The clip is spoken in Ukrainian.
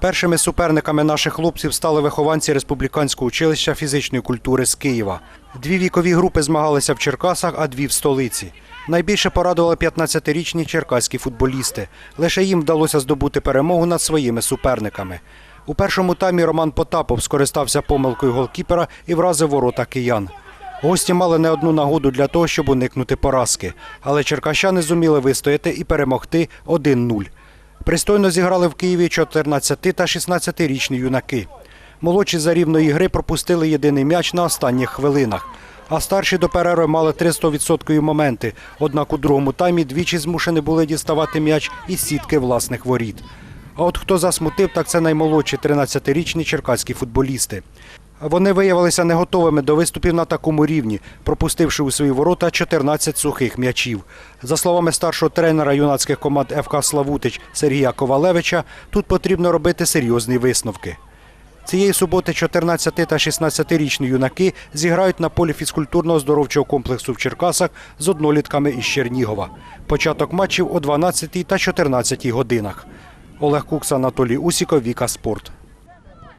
Першими суперниками наших хлопців стали вихованці Республіканського училища фізичної культури з Києва. Дві вікові групи змагалися в Черкасах, а дві в столиці. Найбільше порадували 15-річні черкаські футболісти. Лише їм вдалося здобути перемогу над своїми суперниками. У першому таймі Роман Потапов скористався помилкою голкіпера і вразив ворота киян. Гості мали не одну нагоду для того, щоб уникнути поразки, але черкащани зуміли вистояти і перемогти 1-0. Пристойно зіграли в Києві 14 та 16-річні юнаки. Молодші за рівної гри пропустили єдиний м'яч на останніх хвилинах. А старші до перерви мали 300% моменти. Однак у другому таймі двічі змушені були діставати м'яч із сітки власних воріт. А от хто засмутив, так це наймолодші 13-річні черкаські футболісти. Вони виявилися не готовими до виступів на такому рівні, пропустивши у свої ворота 14 сухих м'ячів. За словами старшого тренера юнацьких команд ФК Славутич Сергія Ковалевича, тут потрібно робити серйозні висновки. Цієї суботи 14 та 16-річні юнаки зіграють на полі фізкультурно-оздоровчого комплексу в Черкасах з однолітками із Чернігова. Початок матчів о 12 та 14 годинах. Олег Кукс, Анатолій Усіков, Віка Спорт.